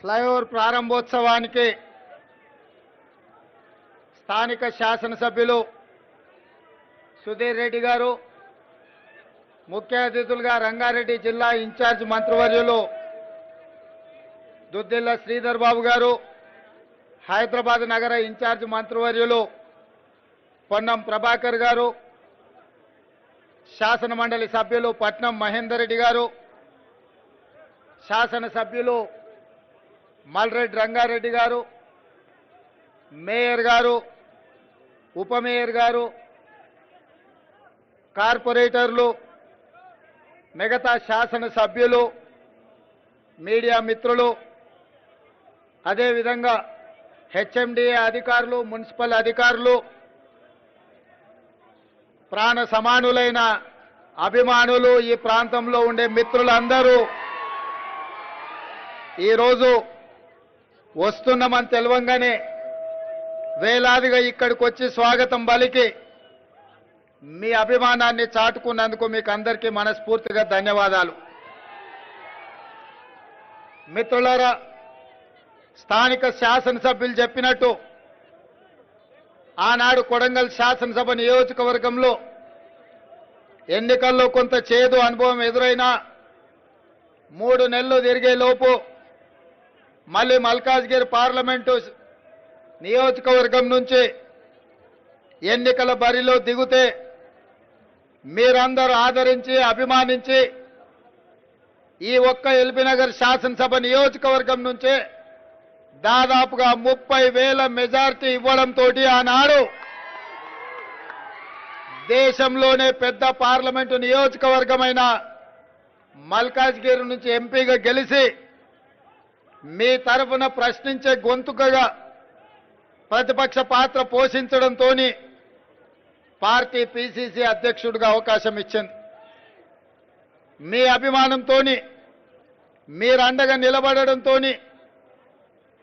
Flyover ప్రారంభోత్సవానికి స్థానిక శాసనసభ్యులు సుధీర్ రెడ్డి గారు ముఖ్య అతిథులుగా రంగారెడ్డి జిల్లా ఇన్ఛార్జ్ మంత్రివర్యులు దుద్దిల్ల శ్రీధర్ బాబు గారు హైదరాబాద్ నగర ఇన్ఛార్జ్ మంత్రివర్యులు పొన్నం ప్రభాకర్ గారు శాసన మండలి సభ్యులు పట్నం మహేందర్ రెడ్డి గారు శాసన సభ్యులు మల్రెడ్డి రంగారెడ్డి గారు మేయర్ గారు ఉప మేయర్ గారు కార్పొరేటర్లు మిగతా శాసన సభ్యులు మీడియా మిత్రులు అదేవిధంగా హెచ్ఎండిఏ అధికారులు మున్సిపల్ అధికారులు ప్రాణ సమానులైన అభిమానులు ఈ ప్రాంతంలో ఉండే మిత్రులందరూ ఈరోజు వస్తున్నామని తెలవంగానే వేలాదిగా ఇక్కడికి వచ్చి స్వాగతం బలికి మీ అభిమానాన్ని చాటుకున్నందుకు మీకు అందరికీ మనస్ఫూర్తిగా ధన్యవాదాలు. మిత్రులారా స్థానిక శాసనసభ్యులు చెప్పినట్టు ఆనాడు కొడంగల్ శాసనసభ నియోజకవర్గంలో ఎన్నికల్లో కొంత చేదు అనుభవం ఎదురైనా మూడు నెలలు తిరిగే లోపు మళ్ళీ మల్కాజ్గిరి పార్లమెంటు నియోజకవర్గం నుంచి ఎన్నికల బరిలో దిగుతే మీరందరూ ఆదరించి అభిమానించి ఈ ఒక్క ఎల్బీనగర్ శాసనసభ నియోజకవర్గం నుంచే దాదాపుగా ముప్పై వేల మెజార్టీ ఇవ్వడంతో ఆనాడు దేశంలోనే పెద్ద పార్లమెంటు నియోజకవర్గమైన మల్కాజ్గిరి నుంచి ఎంపీగా గెలిచి మీ తరఫున ప్రశ్నించే గొంతుకగా ప్రతిపక్ష పాత్ర పోషించడంతో పార్టీ పిసిసి అధ్యక్షుడిగా అవకాశం ఇచ్చింది. మీ అభిమానంతో మీరు అండగా నిలబడడంతో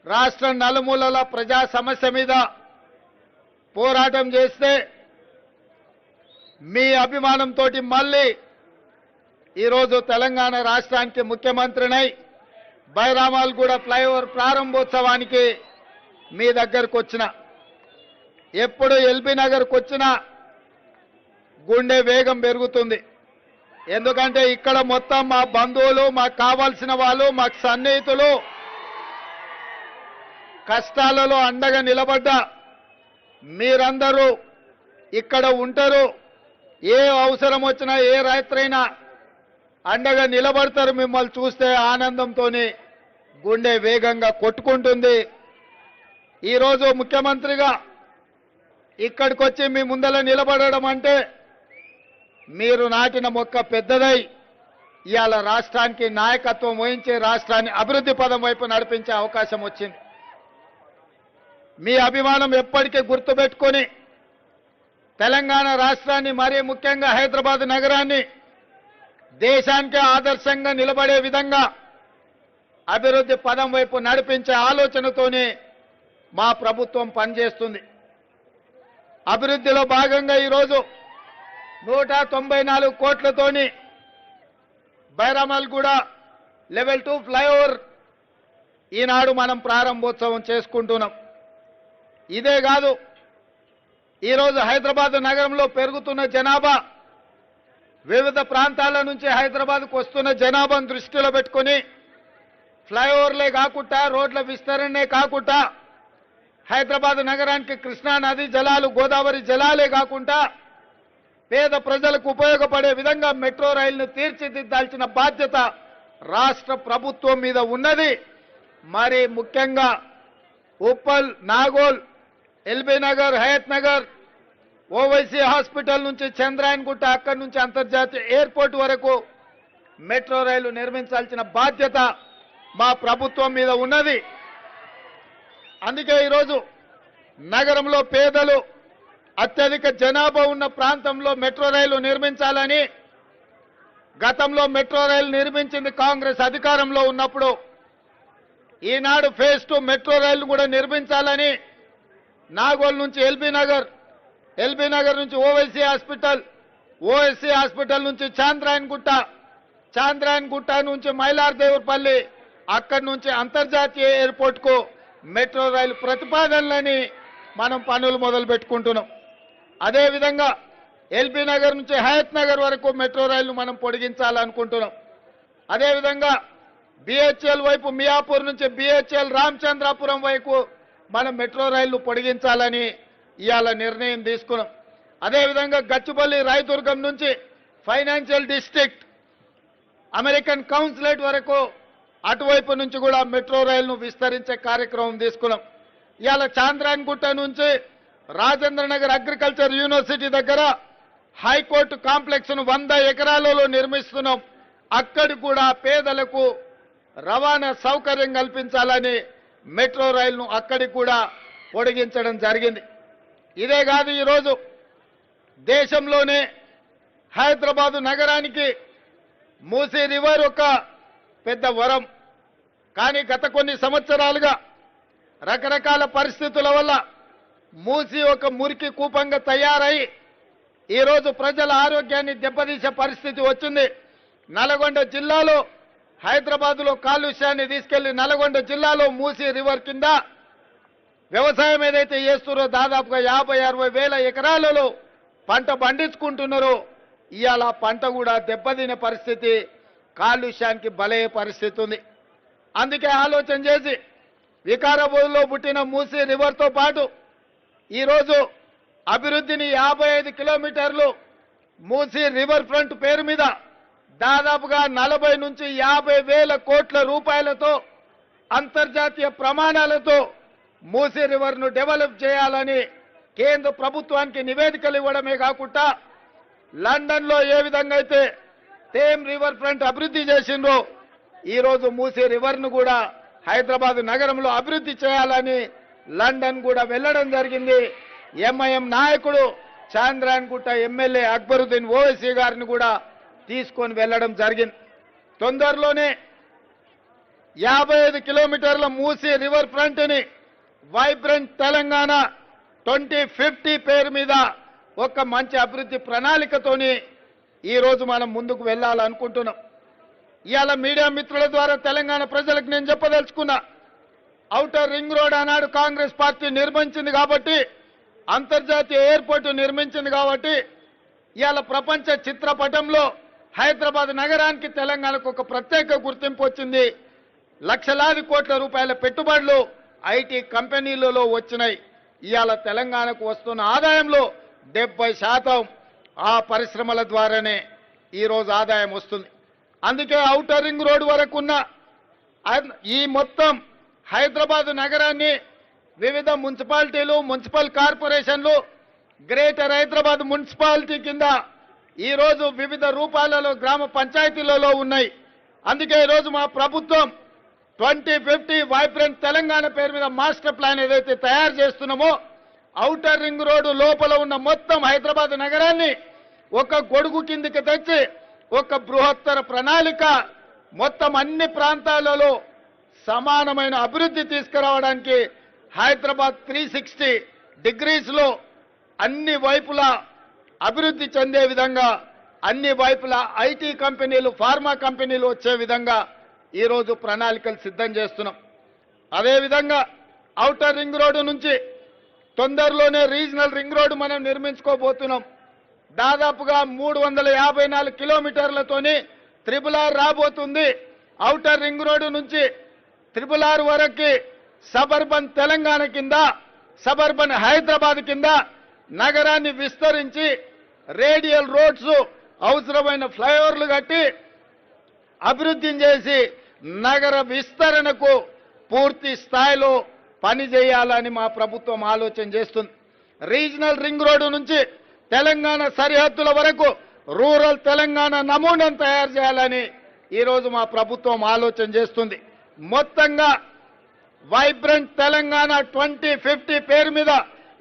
రాష్ట్ర నలుమూలల ప్రజా సమస్య మీద పోరాటం చేస్తే మీ అభిమానంతో మళ్ళీ ఈరోజు తెలంగాణ రాష్ట్రానికి ముఖ్యమంత్రినై బైరామాలగూడ ఫ్లైఓవర్ ప్రారంభోత్సవానికి మీ దగ్గరకు వచ్చిన ఎప్పుడు ఎల్బీ నగర్కి వచ్చినా గుండె వేగం పెరుగుతుంది. ఎందుకంటే ఇక్కడ మొత్తం మా బంధువులు మాకు కావాల్సిన వాళ్ళు మాకు సన్నిహితులు కష్టాలలో అండగా నిలబడ్డ మీరందరూ ఇక్కడ ఉంటారు. ఏ అవసరం వచ్చినా ఏ రైతులైనా అండగా నిలబడతారు మిమ్మల్ని చూస్తే ఆనందంతో గుండె వేగంగా కొట్టుకుంటుంది. ఈరోజు ముఖ్యమంత్రిగా ఇక్కడికి వచ్చి మీ ముందర నిలబడడం అంటే మీరు నాటిన మొక్క పెద్దదై ఇవాళ రాష్ట్రానికి నాయకత్వం వహించి రాష్ట్రాన్ని అభివృద్ధి పదం వైపు నడిపించే అవకాశం వచ్చింది. మీ అభిమానం ఎప్పటికీ గుర్తుపెట్టుకొని తెలంగాణ రాష్ట్రాన్ని మరీ ముఖ్యంగా హైదరాబాద్ నగరాన్ని దేశానికి ఆదర్శంగా నిలబడే విధంగా అభివృద్ధి పదం వైపు నడిపించే ఆలోచనతోనే మా ప్రభుత్వం పనిచేస్తుంది. అభివృద్ధిలో భాగంగా ఈరోజు నూట తొంభై నాలుగు కోట్లతోని బైరామల్గూడ లెవెల్ టూ ఫ్లైఓవర్ ఈనాడు మనం ప్రారంభోత్సవం చేసుకుంటున్నాం. ఇదే కాదు ఈరోజు హైదరాబాద్ నగరంలో పెరుగుతున్న జనాభా వివిధ ప్రాంతాల నుంచి హైదరాబాద్కు వస్తున్న జనాభాను దృష్టిలో పెట్టుకొని ఫ్లైఓవర్లే కాకుండా రోడ్ల విస్తరణే కాకుండా హైదరాబాద్ నగరానికి కృష్ణా నది జలాలు గోదావరి జలాలే కాకుండా పేద ప్రజలకు ఉపయోగపడే విధంగా మెట్రో రైలును తీర్చిదిద్దాల్సిన బాధ్యత రాష్ట్ర ప్రభుత్వం మీద ఉన్నది. మరి ముఖ్యంగా ఉప్పల్ నాగోల్ ఎల్బీ నగర్ హయత్ నగర్ ఓవైసీ హాస్పిటల్ నుంచి చంద్రాయన్ గుట్ట అక్కడి నుంచి అంతర్జాతీయ ఎయిర్పోర్ట్ వరకు మెట్రో రైలు నిర్మించాల్సిన బాధ్యత మా ప్రభుత్వం మీద ఉన్నది. అందుకే ఈరోజు నగరంలో పేదలు అత్యధిక జనాభా ఉన్న ప్రాంతంలో మెట్రో రైలు నిర్మించాలని గతంలో మెట్రో రైలు నిర్మించింది కాంగ్రెస్ అధికారంలో ఉన్నప్పుడు ఈనాడు ఫేజ్ టూ మెట్రో రైలు కూడా నిర్మించాలని నాగోల్ నుంచి ఎల్బీ నగర్ ఎల్బీ నగర్ నుంచి ఓవైసీ హాస్పిటల్ ఓఎస్సీ హాస్పిటల్ నుంచి చాంద్రాయన్ గుట్ట చాంద్రాయన్ గుట్ట నుంచి మైలార్దేవుపల్లి అక్కడి నుంచి అంతర్జాతీయ ఎయిర్పోర్ట్కు మెట్రో రైలు ప్రతిపాదనలని మనం పనులు మొదలు పెట్టుకుంటున్నాం. అదేవిధంగా ఎల్బీ నగర్ నుంచి హయత్ నగర్ వరకు మెట్రో రైలు మనం పొడిగించాలనుకుంటున్నాం. అదేవిధంగా బిహెచ్ఎల్ వైపు మియాపూర్ నుంచి బిహెచ్ఎల్ రామచంద్రాపురం వైపు మనం మెట్రో రైళ్ళు పొడిగించాలని ఇవాళ నిర్ణయం తీసుకున్నాం. అదేవిధంగా గచ్చిపల్లి రాయదుర్గం నుంచి ఫైనాన్షియల్ డిస్ట్రిక్ట్ అమెరికన్ కౌన్సిలేట్ వరకు అటువైపు నుంచి కూడా మెట్రో రైలును విస్తరించే కార్యక్రమం తీసుకున్నాం. ఇవాళ చాంద్రాయన్గుట్ట నుంచి రాజేంద్ర నగర్ అగ్రికల్చర్ యూనివర్సిటీ దగ్గర హైకోర్టు కాంప్లెక్స్ను వంద ఎకరాలలో నిర్మిస్తున్నాం. అక్కడి కూడా పేదలకు రవాణా సౌకర్యం కల్పించాలని మెట్రో రైలును అక్కడికి కూడా పొడిగించడం జరిగింది. ఇదే కాదు ఈరోజు దేశంలోనే హైదరాబాదు నగరానికి మూసీ రివర్ ఒక పెద్ద వరం. కానీ గత కొన్ని సంవత్సరాలుగా రకరకాల పరిస్థితుల వల్ల మూసి ఒక మురికి కూపంగా తయారై ఈరోజు ప్రజల ఆరోగ్యాన్ని దెబ్బతీసే పరిస్థితి వచ్చింది. నల్గొండ జిల్లాలో హైదరాబాద్లో కాలుష్యాన్ని తీసుకెళ్ళి నల్గొండ జిల్లాలో మూసి రివర్ కింద వ్యవసాయం ఏదైతే చేస్తున్నారో దాదాపుగా యాభై అరవై వేల ఎకరాలలో పంట పండించుకుంటున్నారో ఇవాళ పంట కూడా దెబ్బతినే పరిస్థితి కాలుష్యానికి బలయ్యే పరిస్థితి ఉంది. అందుకే ఆలోచన చేసి వికారాబాద్లో పుట్టిన మూసీ రివర్తో పాటు ఈరోజు అభివృద్ధిని యాభై ఐదు కిలోమీటర్లు మూసీ రివర్ ఫ్రంట్ పేరు మీద దాదాపుగా నలభై నుంచి యాభై వేల కోట్ల రూపాయలతో అంతర్జాతీయ ప్రమాణాలతో మూసీ రివర్ను డెవలప్ చేయాలని కేంద్ర ప్రభుత్వానికి నివేదికలు ఇవ్వడమే కాకుండా లండన్లో ఏ విధంగా అయితే తేమ్ రివర్ ఫ్రంట్ అభివృద్ధి చేసిండ్రో ఈరోజు మూసీ రివర్ను కూడా హైదరాబాద్ నగరంలో అభివృద్ధి చేయాలని లండన్ కూడా వెళ్ళడం జరిగింది. ఎంఐఎం నాయకుడు చాంద్రాయన్ గుట్ట ఎమ్మెల్యే అక్బరుద్దీన్ ఓవైసీ గారిని కూడా తీసుకొని వెళ్ళడం జరిగింది. తొందరలోనే యాభై ఐదు కిలోమీటర్ల మూసి రివర్ ఫ్రంట్ని వైబ్రెంట్ తెలంగాణ ట్వంటీ ఫిఫ్టీ పేరు మీద ఒక మంచి అభివృద్ధి ప్రణాళికతోని ఈరోజు మనం ముందుకు వెళ్ళాలనుకుంటున్నాం. ఇవాళ మీడియా మిత్రుల ద్వారా తెలంగాణ ప్రజలకు నేను చెప్పదలుచుకున్నా ఔటర్ రింగ్ రోడ్ ఆనాడు కాంగ్రెస్ పార్టీ నిర్మించింది కాబట్టి అంతర్జాతీయ ఎయిర్పోర్టు నిర్మించింది కాబట్టి ఇవాళ ప్రపంచ చిత్రపటంలో హైదరాబాద్ నగరానికి తెలంగాణకు ఒక ప్రత్యేక గుర్తింపు వచ్చింది. లక్షలాది కోట్ల రూపాయల పెట్టుబడులు ఐటీ కంపెనీలలో వచ్చినాయి. ఇవాళ తెలంగాణకు వస్తున్న ఆదాయంలో డెబ్బై శాతం ఆ పరిశ్రమల ద్వారానే ఈరోజు ఆదాయం వస్తుంది. అందుకే ఔటర్ రింగ్ రోడ్ వరకు ఉన్న అన్- ఈ మొత్తం హైదరాబాద్ నగరాన్ని వివిధ మున్సిపాలిటీలు మున్సిపల్ కార్పొరేషన్లు గ్రేటర్ హైదరాబాద్ మున్సిపాలిటీ కింద ఈ రోజు వివిధ రూపాలలో గ్రామ పంచాయతీలలో ఉన్నాయి. అందుకే ఈరోజు మా ప్రభుత్వం ట్వంటీ ఫిఫ్టీ వైబ్రెంట్ తెలంగాణ పేరు మీద మాస్టర్ ప్లాన్ ఏదైతే తయారు చేస్తున్నామో ఔటర్ రింగ్ రోడ్డు లోపల ఉన్న మొత్తం హైదరాబాద్ నగరాన్ని ఒక గొడుగు కిందికి తెచ్చి ఒక బృహత్తర ప్రణాళిక మొత్తం అన్ని ప్రాంతాలలో సమానమైన అభివృద్ధి తీసుకురావడానికి హైదరాబాద్ త్రీ సిక్స్టీ డిగ్రీస్లో అన్ని వైపులా అభివృద్ధి చెందే విధంగా అన్ని వైపులా ఐటీ కంపెనీలు ఫార్మా కంపెనీలు వచ్చే విధంగా ఈరోజు ప్రణాళికలు సిద్ధం చేస్తున్నాం. అదేవిధంగా ఔటర్ రింగ్ రోడ్డు నుంచి తొందరలోనే రీజనల్ రింగ్ రోడ్డు మనం నిర్మించుకోబోతున్నాం. దాదాపుగా మూడు వందల యాభై నాలుగు కిలోమీటర్లతోని త్రిపుల్ ఆర్ రాబోతుంది. ఔటర్ రింగ్ రోడ్డు నుంచి త్రిపుల్ ఆర్ వరకు సబర్బన్ తెలంగాణ కింద సబర్బన్ హైదరాబాద్ కింద నగరాన్ని విస్తరించి రేడియల్ రోడ్స్ అవసరమైన ఫ్లైఓవర్లు కట్టి అభివృద్ధిని చేసి నగర విస్తరణకు పూర్తి స్థాయిలో పనిచేయాలని మా ప్రభుత్వం ఆలోచన చేస్తుంది. రీజనల్ రింగ్ రోడ్డు నుంచి తెలంగాణ సరిహద్దుల వరకు రూరల్ తెలంగాణ నమూనాను తయారు చేయాలని ఈరోజు మా ప్రభుత్వం ఆలోచన చేస్తుంది. మొత్తంగా వైబ్రెంట్ తెలంగాణ ట్వంటీ ఫిఫ్టీ పేరు మీద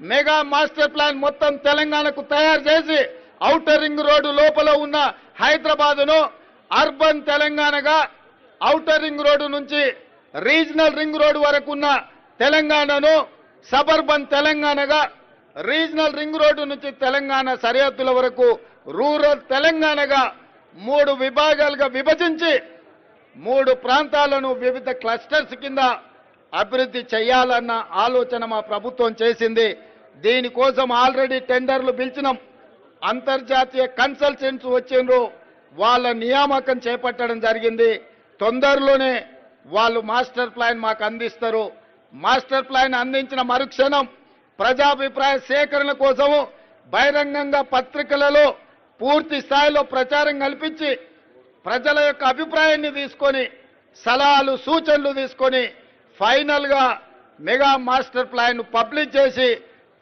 మెగా మాస్టర్ ప్లాన్ మొత్తం తెలంగాణకు తయారు చేసి ఔటర్ రింగ్ రోడ్డు లోపల ఉన్న హైదరాబాదును అర్బన్ తెలంగాణగా ఔటర్ రింగ్ రోడ్డు నుంచి రీజనల్ రింగ్ రోడ్డు వరకు ఉన్న తెలంగాణను సబర్బన్ తెలంగాణగా రీజనల్ రింగ్ రోడ్డు నుంచి తెలంగాణ సరిహద్దుల వరకు రూరల్ తెలంగాణగా మూడు విభాగాలుగా విభజించి మూడు ప్రాంతాలను వివిధ క్లస్టర్స్ కింద అభివృద్ధి చేయాలన్న ఆలోచన మా ప్రభుత్వం చేసింది. దీనికోసం ఆల్రెడీ టెండర్లు పిలిచినాం. అంతర్జాతీయ కన్సల్టెంట్స్ వచ్చిండ్రు. వాళ్ళ నియామకం చేపట్టడం జరిగింది. తొందరలోనే వాళ్ళు మాస్టర్ ప్లాన్ మాకు అందిస్తారు. మాస్టర్ ప్లాన్ అందించిన మరుక్షణం ప్రజాభిప్రాయ సేకరణ కోసము బహిరంగంగా పత్రికలలో పూర్తి స్థాయిలో ప్రచారం కల్పించి ప్రజల యొక్క అభిప్రాయాన్ని తీసుకొని సలహాలు సూచనలు తీసుకొని ఫైనల్గా మెగా మాస్టర్ ప్లాన్ పబ్లిష్ చేసి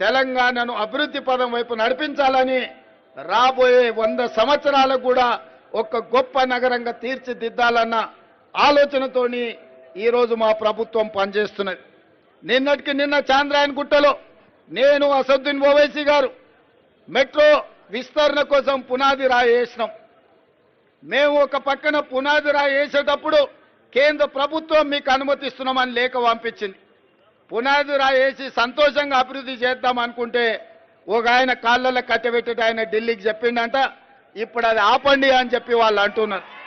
తెలంగాణను అభివృద్ధి పదం వైపు నడిపించాలని రాబోయే వంద సంవత్సరాలకు కూడా ఒక గొప్ప నగరంగా తీర్చిదిద్దాలన్న ఆలోచనతోని ఈరోజు మా ప్రభుత్వం పనిచేస్తున్నది. నిన్నటికి నిన్న చాంద్రాయన్ గుట్టలో నేను అసదుద్దీన్ ఓవైసీ గారు మెట్రో విస్తరణ కోసం పునాది రాయి వేసినాం మేము ఒక పక్కన పునాది రాయి వేసేటప్పుడు కేంద్ర ప్రభుత్వం మీకు అనుమతిస్తున్నామని లేఖ పంపించింది. పునాది రాయి వేసి సంతోషంగా అభివృద్ధి చేద్దాం అనుకుంటే ఒక ఆయన కాళ్ళలో కట్టబెట్టేట ఆయన ఢిల్లీకి చెప్పిండంట. ఇప్పుడు అది ఆపండి అని చెప్పి వాళ్ళు అంటున్నారు.